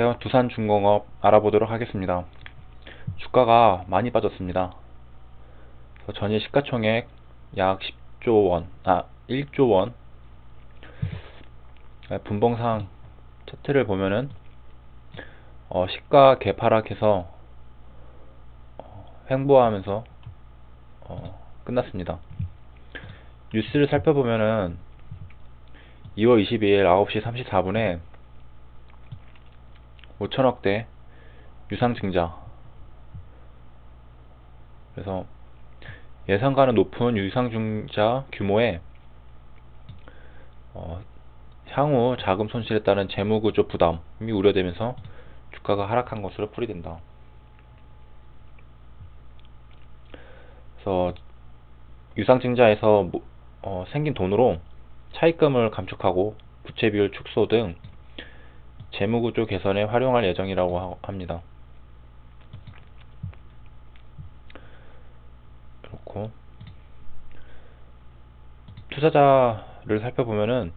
안녕하세요. 두산중공업 알아보도록 하겠습니다. 주가가 많이 빠졌습니다. 전일 시가총액 약 10조 원, 아 1조 원. 네, 분봉상 차트를 보면은 어, 시가 개파락해서 어, 횡보하면서 어, 끝났습니다. 뉴스를 살펴보면은 2월 22일 9시 34분에 5천억대 유상증자 그래서 예상가는 높은 유상증자 규모에 어, 향후 자금 손실에 따른 재무구조 부담이 우려되면서 주가가 하락한 것으로 풀이된다. 그래서 유상증자에서 뭐, 어, 생긴 돈으로 차입금을 감축하고 부채 비율 축소 등 재무구조 개선에 활용할 예정이라고 합니다. 그렇고 투자자를 살펴보면은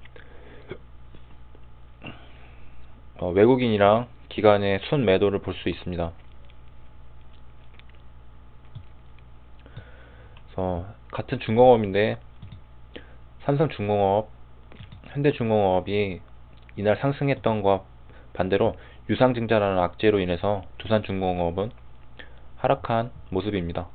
어, 외국인이랑 기관의 순 매도를 볼 수 있습니다. 그래서 같은 중공업인데 삼성중공업, 현대중공업이 이날 상승했던 것 반대로 유상증자라는 악재로 인해서 두산중공업은 하락한 모습입니다.